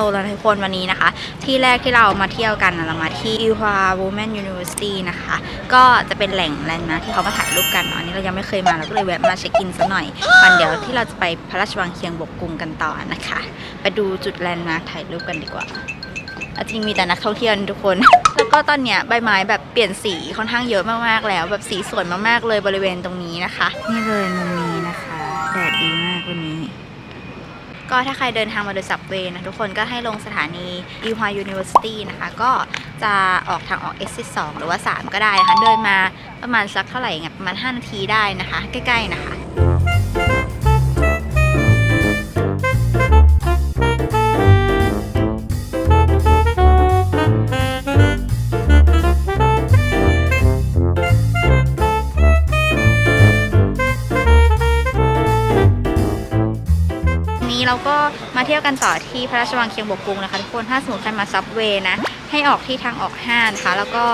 ลแล้วนทุกคนวันนี้นะคะ ที่แรกที่เรามาเที่ยวกันเรามาที่ Ilhwa Women University นะคะ ก็จะเป็นแหล่งแลนด์มาร์คที่เขามาถ่ายรูปกันอันนี้เรายังไม่เคยมาเราก็เลยแวะมาเช็คอินซะหน่อยวันเดี๋ยวที่เราจะไปพระราชวังเคียงบกกรุงกันต่อนะคะ ไปดูจุดแลนด์มาร์คถ่ายรูปกันดีกว่าจริงมีแต่นักท่องเที่ยวทุกคน แล้วก็ตอนเนี้ยใบไม้แบบเปลี่ยนสีค่อนข้างเยอะมากๆแล้ว แบบสีสวยมากๆเลยบริเวณตรงนี้นะคะ นี่เลยมุม ก็ถ้าใครเดินทางมาโดยสับเวย์นะทุกคนก็ให้ลงสถานีอีวายูนิเวอร์ซิตี้นะคะ ก็จะออกทางออก exit 2 หรือว่า 3 ก็ได้นะคะ เดินมาประมาณสักเท่าไหร่เงี้ยประมาณ 5 นาทีได้นะคะ ใกล้ ๆ นะคะ นนี้เราก็มาเที่ยวกันต่อที่พระราชวังเคียงบกกรุงนะคะทุกคนถ้าสมมติใครมาซับเวย์นะ ให้ออกที่ทางออก5นะคะแล้วก็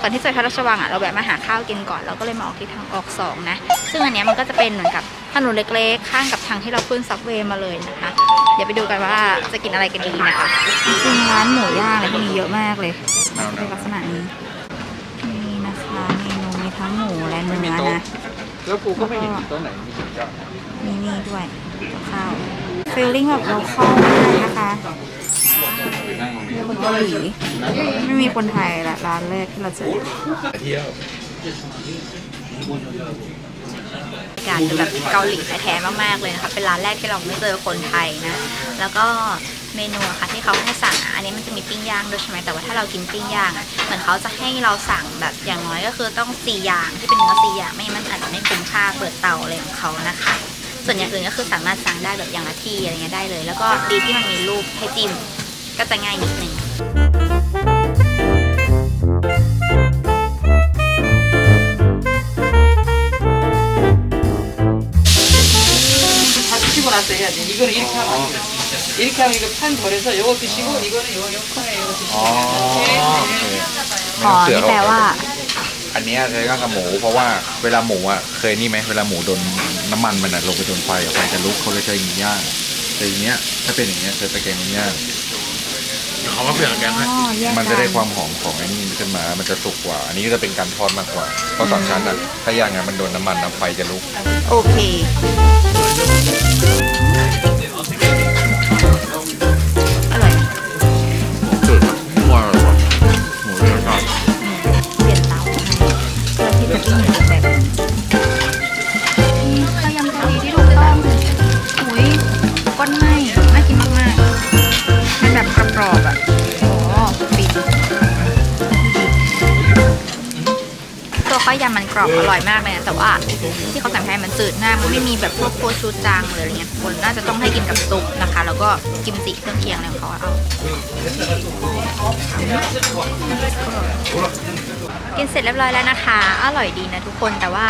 ก่อนที่จะไปพระราชวังอะเราแวะมาหาข้าวกินก่อนเราก็เลยมาออกที่ทางออก2นะ ซึ่งอันเนี้ยมันก็จะเป็นเหมือนกับถนนเล็กๆ ข้างกับทางที่เราขึ้นซับเวย์มาเลยนะคะเดี๋ยวไปดูกันว่าจะกินอะไรกันดีนะคะจริงๆร้านหมูย่างอะไรพวกนี้เยอะมากเลยเป็นลักษณะนี้นี่นะคะเมนูมีทั้งหมูและเนื้อนะแล้วกูก็ไม่เห็นตัวไหนมีถึงจะมีนี่ด้วยกับข้าว ฟีลลิ่งแบบโลคอลมากนะคะนั่งตรงนี้คนเกาหลีไม่มีคนไทยละร้านแรกที่เราเจอเที่ยวการเป็นแบบเกาหลีแท้ๆมากๆเลยนะคะเป็นร้านแรกที่เราไม่เจอคนไทยนะ แล้วก็เมนูค่ะที่เขาให้สั่งอันนี้มันจะมีปิ้งย่างด้วยใช่ไหมแต่ว่าถ้าเรากินปิ้งย่างอะเหมือนเขาจะให้เราสั่งแบบอย่างน้อยก็คือต้องสี่อย่างที่เป็นเนื้อสี่อย่างไม่มันอาจจะไม่คุ้มค่าเปิดเตาอะไรของเขานะคะ ส่วนอย่างอื่นก็คือสามารถสั่งได้แบบอย่างละที่อะไรเงี้ยได้เลย แล้วก็ดีที่มันมีรูปให้จิ้มก็จะง่ายนิดนึง 다 드시고 나서 해야 돼. 이거는 이렇게 하면 안 돼. 이렇게 하면 이거 판 버려서 요거 드시고 이거는 요, 요 칸에 이거 드시고 อ๋อ 이렇게. อ๋อนี่แปลว่า อั นเนี้ยใช้ข้างกับหมู เพราะว่าเวลาหมูอะเคยนี่ไหมเวลาหมูโดนน้ำมันมันอะลงไปโดนไฟอะไฟจะลุกเขาเลยใช้อย่างนี้ย่างแต่อย่างเงี้ยถ้าเป็นอย่างเงี้ยใช้ตะแกรงย่างเขาก็เปลี่ยนกันให้อ๋อแยกมันจะได้กัความหอมของไอ้นี่ขึ้นมา มันจะสุกกว่า อันนี้ก็จะเป็นการทอดมากกว่าเพราะสองชั้นอะถ้าย่างอะมันโดนน้ำมันน้ำไฟจะลุก โอเคอ มันกรอบอร่อยมากเลยนะแต่ว่าที่เขาใส่ให้มันจืดมากมันไม่มีแบบพวกโคชูจังเลยอะไรเงี้ยคนน่าจะต้องให้กินกับซุปนะคะ แล้วก็กิมจิเครื่องเคียงอะไรของเขาเอา กินเสร็จเรียบร้อยแล้วนะคะ อร่อยดีนะทุกคนแต่ว่า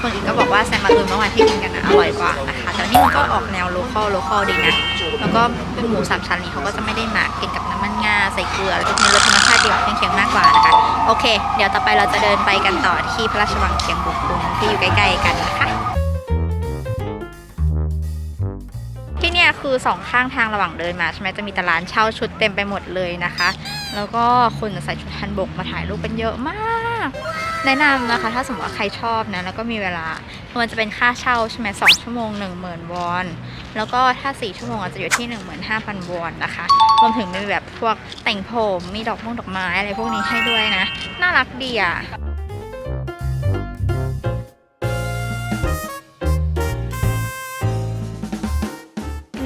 คนอื่นก็บอกว่าแซมมาตุนเมื่อวานที่กินกันนะอร่อยกว่านะคะแต่นี่มันก็ออกแนวโลคอลโลคอลดีนะแล้วก็เป็นหมูสามชั้นนี้เขาก็จะไม่ได้หมักกินกับน้ำมันงาใส่เกลือแล้วก็มีรสธรรมชาติดีกว่าเคียงมากกว่านะคะโอเค เดี๋ยวต่อไปเราจะเดินไปกันต่อที่พระราชวังเคียงบุกกรุงที่อยู่ใกล้ๆกันนะคะ เนี่ยคือสองข้างทางระหว่างเดินมาใช่ไหมจะมีต่ร้านเช่าชุดเต็มไปหมดเลยนะคะ แล้วก็คนใส่ชุดฮันบกมาถ่ายรูปกันเยอะมาก แนะนำนะคะ ถ้าสมมติว่าใครชอบนะแล้วก็มีเวลามันจะเป็นค่าเช่าใช่ไหมสองชั่วโมง1 0,000วอน แล้วก็ถ้า4ชั่วโมงอาจจะอยู่ที่15,000วอนนะคะรวมถึงมีแบบพวกแต่งผมมีดอกมงดอกไม้อะไรพวกนี้ให้ด้วยนะ น่ารักดีอะ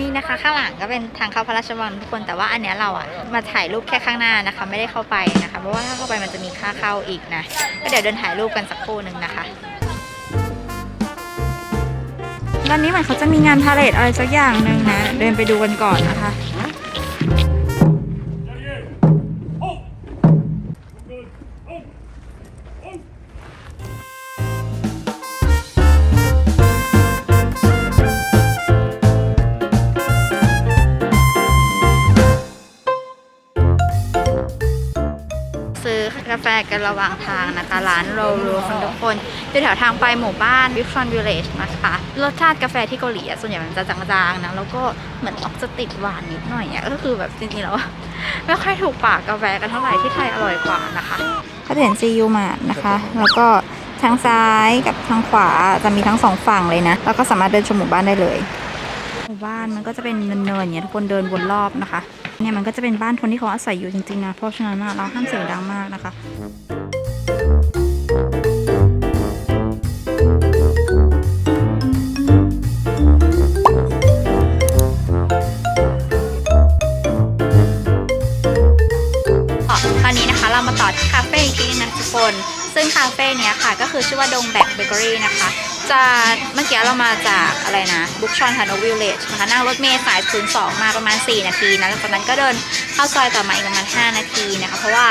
นี่นะคะ ข้างหลังก็เป็นทางเข้าพระราชวังทุกคนแต่ว่าอันเนี้ยเราอะมาถ่ายรูปแค่ข้างหน้านะคะ ไม่ได้เข้าไปนะคะเพราะว่าถ้าเข้าไปมันจะมีค่าเข้าอีกนะก็เดี๋ยวเดินถ่ายรูปกันสักครู่หนึ่งนะคะวันนี้เหมือนเขาจะมีงานพาเลทอะไรสักอย่างหนึ่งนะ เดินไปดูกันก่อนนะคะ อกาแฟกันระหว่างทางนะคะ ร้านโรโรฟันทุกคนอยู่แถวทางไปหมู่บ้านวิฟฟอนวิลเลจนะคะรสชาติกาแฟที่เกาหลีอะส่วนใหญ่มันจะจางๆนะแล้วก็เหมือนออกจะติดหวานนิดหน่อยอะก็คือแบบจริงๆแล้วไม่ค่อยถูกปากกาแฟกันเท่าไหร่ที่ไทยอร่อยกว่านะคะ ก็จะเห็นซียูมาดนะคะ แล้วก็ทางซ้ายกับทางขวาจะมีทั้งสองฝั่งเลยนะ แล้วก็สามารถเดินชมหมู่บ้านได้เลย หมู่บ้านมันก็จะเป็นเนินๆอย่างเงี้ยทุกคนเดินวนรอบนะคะ เนี่ยมันก็จะเป็นบ้านคนที่เขาอาศัยอยู่จริงๆนะเพราะฉะนั้นเราห้ามเสียงดังมากนะคะ ซึ่งคาเฟ่เนี้ยค่ะก็คือชื่อว่าดงแบกเบเกอรี่นะคะ จะเมื่อกี้เรามาจากอะไรนะบุ๊กชอนฮานอวิลเลจนะคะนั่งรถเมล์สาย02มาประมาณ 4 นาทีนะแล้วจากนั้นก็เดินเข้าซอยต่อมาอีกประมาณ 5 นาทีนะคะ เพราะว่า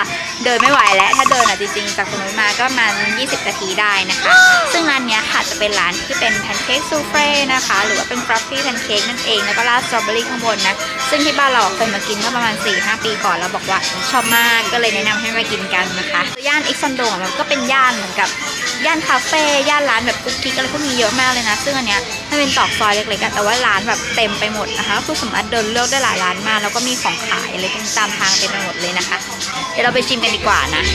เดินไม่ไหวแล้ว ถ้าเดินอะจริงๆจากตรงนู้นมาก็ประมาณ20 นาทีได้นะคะ ซึ่งร้านเนี้ยค่ะจะเป็นร้านที่เป็นแพนเค้กซูเฟ่นะคะ หรือว่าเป็นฟรัฟฟี่แพนเค้กนั่นเอง แล้วก็ราดสตรอเบอรี่ข้างบนนะ ซึ่งที่บ้านเราเคยมากินเมื่อประมาณ 4-5 ปีก่อนแล้วบอกว่าชอบมากก็เลยแนะนำให้มากินกันนะคะย่านอิกซอนโดมันก็เป็นย่านเหมือนกับย่านคาเฟ่ย่านร้านแบบกุ๊กกิ๊กอะไรพวกนี้เยอะมากเลยนะ ซึ่งอันเนี้ยมันเป็นตอกซอยเล็กๆอะแต่ว่าร้านแบบเต็มไปหมดนะคะคือสามารถเดินเลือกได้หลายร้านมากแล้วก็มีของขายอะไรพวกนี้ตามทางเต็มไปหมดเลยนะคะ เดี๋ยวเราไปชิมกันดีกว่านะ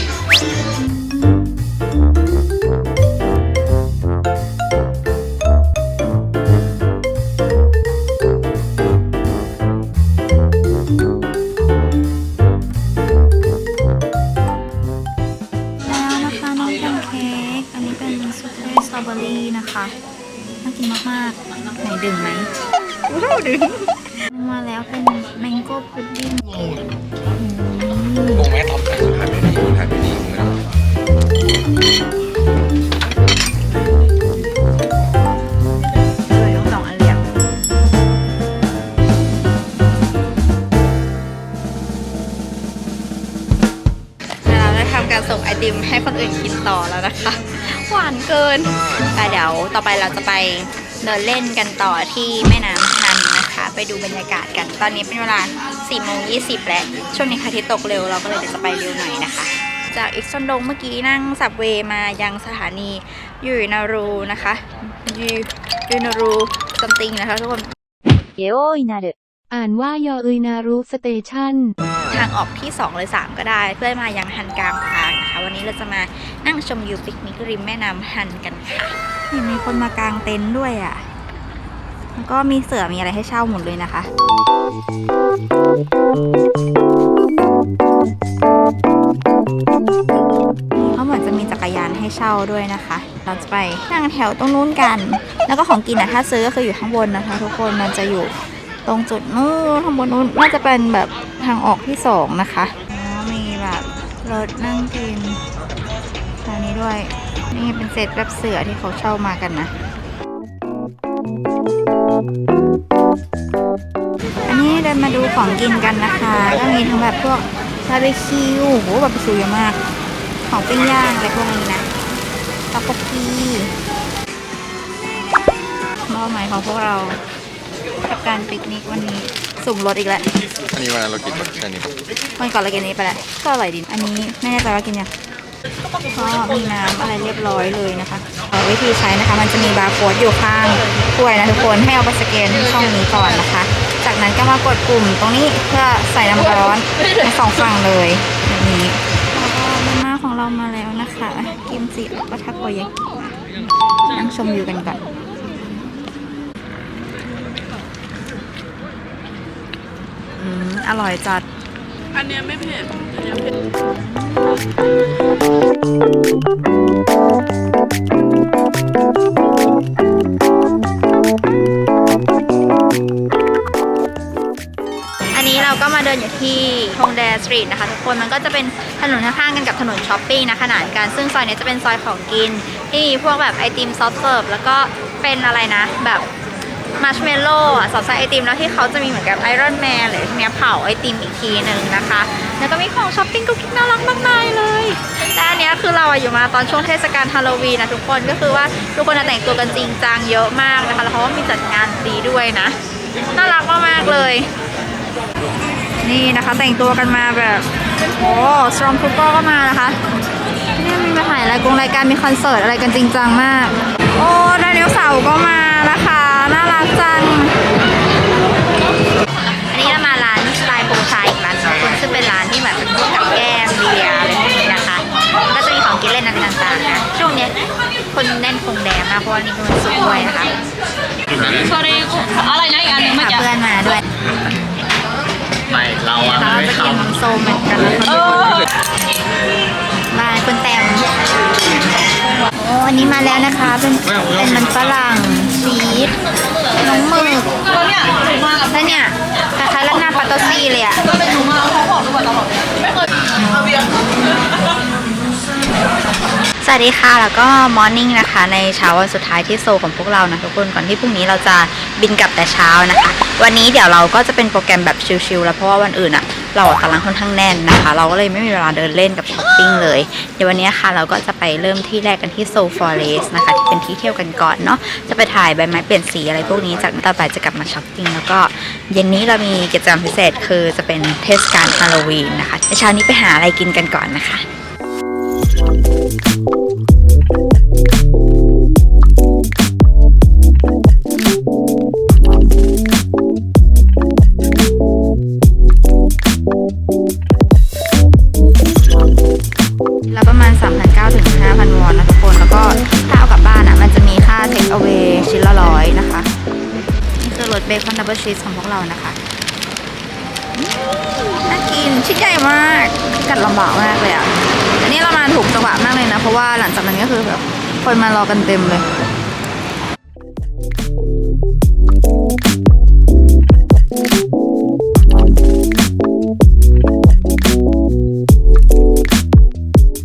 คนอื่นกินต่อแล้วนะคะ หวานเกินแต่เดี๋ยวต่อไปเราจะไปเดินเล่นกันต่อที่แม่น้ำฮันนะคะ ไปดูบรรยากาศกันตอนนี้เป็นเวลา4โมง20แล้วช่วงนี้พระอาทิตย์ตกเร็วเราก็เลยเดี๋ยวจะไปเร็วหน่อยนะคะ จากอิกซอนดงเมื่อกี้นั่งสับเวย์มายังสถานียูนารูนะคะยูยูนารูซัมติงนะคะทุกคนเยโอยนารุอ่านว่ายออุยนารุสเตชันทางออกที่ 2 หรือ 3 ก็ได้เพื่อมายังฮันกลางทางนะคะ วันนี้เราจะมานั่งชมวิวปิกนิกริมแม่น้ำฮันกันค่ะนี่มีคนมากางเต็นท์ด้วยอะแล้วก็มีเสือมีอะไรให้เช่าหมดเลยนะคะ เขาเหมือนจะมีจักรยานให้เช่าด้วยนะคะ เราจะไปนั่งแถวตรงนู้นกัน แล้วก็ของกินอะถ้าซื้อก็คืออยู่ข้างบนนะคะ ทุกคนมันจะอยู่ตรงจุดนู้นข้างบนนู้นน่าจะเป็นแบบทางออกที่สองนะคะ รถนั่งกินทางนี้ด้วย นี่เป็นเซตแบบเสือที่เขาเช่ามากันนะ อันนี้เดินมาดูของกินกันนะคะ ก็มีทั้งแบบพวกบาร์บีคิวโหบาร์บีคิวเยอะมาก ของปิ้งย่างอะไรพวกนี้นะตะปกกีมอบหมายของพวกเรากับการปิกนิกวันนี้ สุ่มรถอีกแล้วอันนี้ว่าเรากินแบบแค่นี้ปะวันก่อนเรากินอันนี้ไปแล้วก็อร่อยดีอันนี้ไม่แน่ใจว่ากินยังก็มีน้ำอะไรเรียบร้อยเลยนะคะเอ่อวิธีใช้นะคะ มันจะมีบาร์โค้ดอยู่ข้างถ้วยนะทุกคนให้เอาไปสแกนที่ช่องนี้ก่อนนะคะ จากนั้นก็มากดปุ่มตรงนี้เพื่อใส่น้ำร้อนทั้งสองฝั่งเลยแบบนี้แล้วก็มาม่าของเรามาแล้วนะคะกิมจิแล้วก็ทาโกยากินั่งชมวิวกันก่อน อืมอร่อยจัด อันเนี้ยไม่เผ็ดอันเนี้ยเผ็ดอันนี้เราก็มาเดินอยู่ที่ฮงแดสตรีทนะคะทุกคนมันก็จะเป็นถนนข้างๆกันกับถนนช้อปปิ้งนะขนานกัน ซึ่งซอยนี้จะเป็นซอยของกิน ที่มีพวกแบบไอติมซอฟต์เสิร์ฟแล้วก็เป็นอะไรนะ แบบ มาร์ชเมลโล่อะสอดไส้ไอติมแล้วที่เขาจะมีเหมือนกับไอรอนแมนหรือทีเนี้ยเผาไอติมอีกทีหนึ่งนะคะ แล้วก็มีของช้อปปิ้งกุ๊กกิ๊กน่ารักมากมายเลยแต่อันเนี้ยคือเราอยู่มาตอนช่วงเทศกาลฮาโลวีนนะทุกคนก็คือว่าทุกคนแต่งตัวกันจริงจังเยอะมากนะคะแล้วเขาก็มีจัดงานดีด้วยนะ น่ารักมากๆเลย นี่นะคะแต่งตัวกันมาแบบโอ้สตรอมทูเปอร์ก็มานะคะนี่มีมาถ่ายรายกงรายการมีคอนเสิร์ตอะไรกันจริงจังมาก โอ้ไดโนเสาร์ก็มานะคะ น่ารักจัง อันนี้เรามาร้านสไตล์โปรไซอีกร้านหนึงคุณซึ่งเป็นร้านที่แบบเป็นพวกกับแก้มเบียร์อะไรพวกนี้นะคะ ก็จะมีของกินเล่นอะไรต่างๆนะช่วงเนี้ยคนแน่นคงแดงมากเพราะว่านี่เป็นวันศุกร์ด้วยนะคะそれอะไรนะอีกอันหนึงพาเมื่อกี้เพื่อนมาด้วยไม่เราอะเราไม่จะเขากินน้ำส้มเหมือนกันนะคะเออมาคุณแตมโอ้อันนี้มาแล้วนะคะ เป็นเป็นมันฝรั่ง ชีสน้องหมึกแล้วเนี่ยหนูมากับแล้วเนี่ยคล้ายๆราดหน้าปาโตซีเลยอะก็เป็นหนูมาเขาบอกด้วยตลอดไม่เคยเอาเบียร์สวัสดีค่ะแล้วก็มอร์นิ่งนะคะ ในเช้าวันสุดท้ายที่โซของพวกเรานะทุกคนก่อนที่พรุ่งนี้เราจะบินกลับแต่เช้านะคะ วันนี้เดี๋ยวเราก็จะเป็นโปรแกรมแบบชิลๆแล้วเพราะว่าวันอื่นอะ เราตารางค่อนข้างแน่นนะคะ เราก็เลยไม่มีเวลาเดินเล่นกับช้อปปิ้งเลย เดี๋ยววันนี้ค่ะเราก็จะไปเริ่มที่แรกกันที่โซลฟอเรสนะคะที่เป็นที่เที่ยวกันก่อนเนาะจะไปถ่ายใบไม้เปลี่ยนสีอะไรพวกนี้จากนั้นต่อไปจะกลับมาช้อปปิ้งแล้วก็เย็นนี้เรามีกิจกรรมพิเศษคือจะเป็นเทศกาลฮาโลวีนนะคะเช้านี้ไปหาอะไรกินกันก่อนนะคะแล้ ชีสของพวกเรานะคะน่ากินชิ้นใหญ่มากกัดลำบากมากเลยอะอันนี้เรามาถูกจังหวะมากเลยนะ เพราะว่าหลังจากนั้นก็คือแบบคนมารอกันเต็มเลย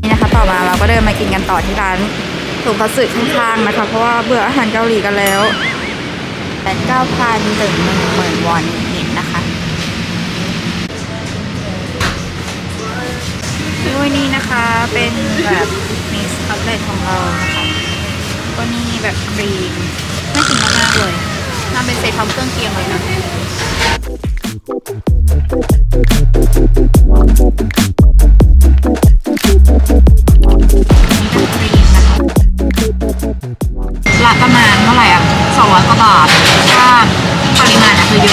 นี่นะคะต่อมาเราก็เดินมากินกันต่อที่ร้านถุงพัสึข้างๆนะคะ เพราะว่าเบื่ออาหารเกาหลีกันแล้ว แปดเก้าพันถึงหนึ่งหมื่นวอนนิดๆนะคะด้วยนี่นะคะเป็นแบบมิสคัตเลตของเรานะคะก็นี่แบบครีมน่ากินมากๆเลยทำเป็นเซตพร้อมเครื่องเคียงเลยนะละ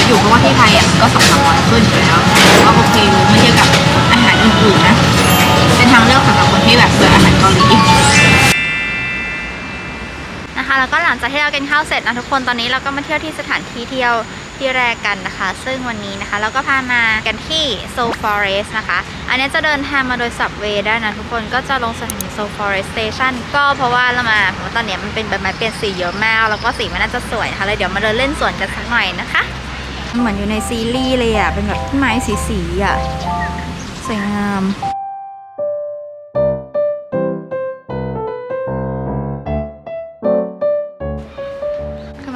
อยู่เพราะว่าที่ไทยอะก็สองสามร้อยขึ้นอยู่แล้วก็โอเคเมื่อเทียบกับอาหารอื่นๆนะ เป็นทางเลือกสำหรับคนที่แบบเบื่ออาหารเกาหลีนะคะแล้วก็หลังจากที่เรากินข้าวเสร็จนะทุกคนตอนนี้เราก็มาเที่ยวที่สถานที่เที่ยวที่แรกกันนะคะ ซึ่งวันนี้นะคะ เราก็พามากันที่ Seoul Forest นะคะ อันนี้จะเดินทางมาโดย subway ได้นะทุกคนก็จะลงสถานี Seoul Forest Station ก็เพราะว่าเรามาตอนนี้มันเป็นแบบไม้เปลี่ยนสีเยอะมาก แล้วก็สีมันน่าจะสวยนะคะเลยเดี๋ยวมาเดินเล่นสวนกันสักหน่อยนะคะ เหมือนอยู่ในซีรีส์เลยอะ เป็นแบบต้นไม้สีๆอะ สวยงาม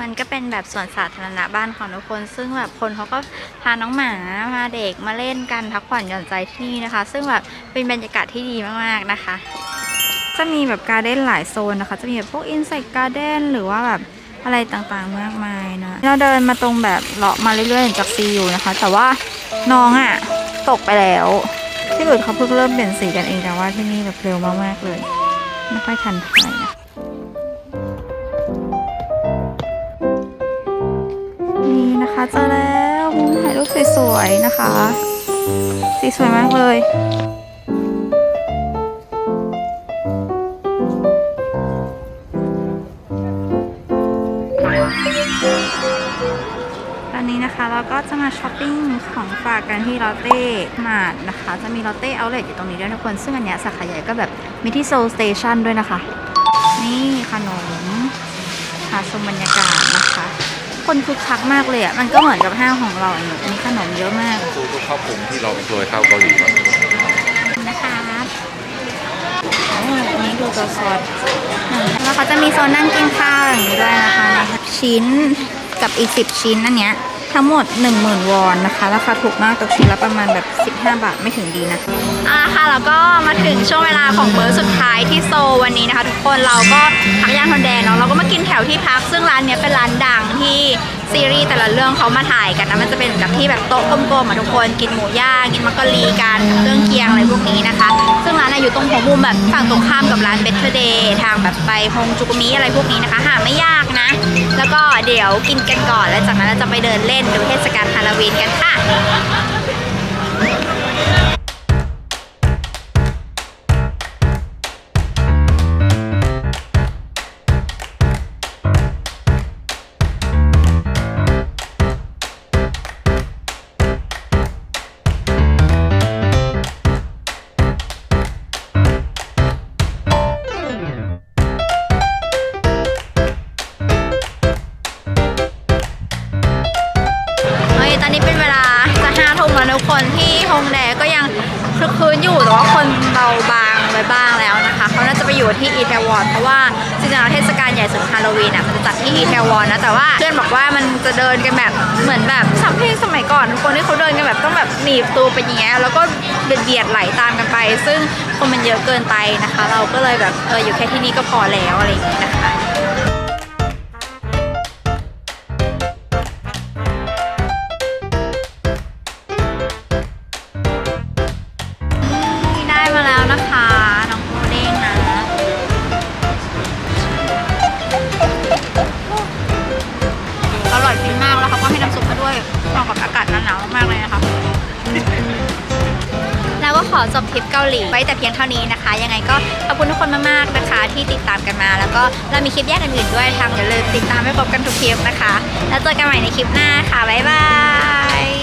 มันก็เป็นแบบสวนสาธารณะบ้านของทุกคน ซึ่งแบบคนเขาก็พาน้องหมาพาเด็กมาเล่นกันพักผ่อนหย่อนใจที่นี่นะคะ ซึ่งแบบเป็นบรรยากาศที่ดีมากๆนะคะ จะมีแบบการ์เด้นหลายโซนนะคะ จะมีแบบพวกอินไซต์การ์เด้นหรือว่าแบบ อะไรต่างๆมากมายนะ เราเดินมาตรงแบบเลาะมาเรื่อยๆจากซีอยู่นะคะ แต่ว่าน้องอะตกไปแล้ว ที่อื่นเขาเพิ่งเริ่มเปลี่ยนสีกันเองแต่ว่าที่นี่แบบเร็วมากๆเลย ไม่ค่อยทันถ่ายนะนี่นะคะเจอแล้วมุมถ่ายรูปสวยๆนะคะ สีสวยมากเลย นนี้นะคะเราก็จะมาช้อปปิ้งของฝากกันที่ลอตเต้มาดนะคะ จะมีลอตเต้เอาเลทอยู่ตรงนี้ด้วยทุกคน ซึ่งอันเนี้ยสาขาใหญ่ก็แบบมีที่โซลสเตชันด้วยนะคะ นี่ขนมหาชมบรรยากาศนะคะ คนคึกคักมากเลยอะ มันก็เหมือนกับห้างของเราอันนี้อันนี้ขนมเยอะมากดูทุกข้าวผงที่เราเคยเข้าเกาหลีมานะคะโอ้อันนี้ดูตัวซอสแล้วเขาจะมีโซนนั่งกินข้าวอย่างนี้ด้วยนะคะ ชิ้นกับอีก10ชิ้นอันเนี้ย ทั้งหมด 10,000 วอนนะคะ ราคาถูกมากตกชิ้นละประมาณแบบ 15 บาทไม่ถึงดีนะอะค่ะแล้วก็มาถึงช่วงเวลาของเบอร์สุดท้ายที่โซวันนี้นะคะ ทุกคนเราก็พักย่านทนแดงเนาะเราก็มากินแถวที่พัก ซึ่งร้านเนี้ยเป็นร้านดังที่ ซีรีส์แต่ละเรื่องเขามาถ่ายกันนะมันจะเป็นเหมือนกับที่แบบโต๊ะกลมๆอะทุกคนกินหมูย่างกินมักกะลีกันเครื่องเคียงอะไรพวกนี้นะคะ ซึ่งร้านอะอยู่ตรงหัวมุมแบบฝั่งตรงข้ามกับร้านเบเทอร์เดย์ทางแบบไปฮงจูกุมิอะไรพวกนี้นะคะหาไม่ยากนะ แล้วก็เดี๋ยวกินกันก่อนแล้วจากนั้นเราจะไปเดินเล่นดูเทศกาลฮาโลวีนกันค่ะ อยู่ที่อีเทวอนเพราะว่าจริงๆแล้วเทศกาลใหญ่สุดฮาโลวีนอะมันจะจัดที่อีเทวอนนะแต่ว่าเพื่อนบอกว่ามันจะเดินกันแบบเหมือนแบบสัมเพลงสมัยก่อนทุกคนที่เขาเดินกันแบบต้องแบบหนีบตัวไปอย่างเงี้ยแล้วก็เบียดๆไหลตามกันไป ซึ่งคนมันเยอะเกินไปนะคะ เราก็เลยแบบเอออยู่แค่ที่นี่ก็พอแล้วอะไรอย่างเงี้ยนะคะ ยเหมาะกับอากาศหนาวๆมากเลยนะคะแล้วก็ขอจบทริปเกาหลีไว้แต่เพียงเท่านี้นะคะ ยังไงก็ขอบคุณทุกคนมากๆนะคะ ที่ติดตามกันมา แล้วก็เรามีคลิปแยกอื่นๆด้วยทางอย่าลืมติดตามให้ครบกันทุกคลิปนะคะ แล้วเจอกันใหม่ในคลิปหน้าค่ะบ๊ายบาย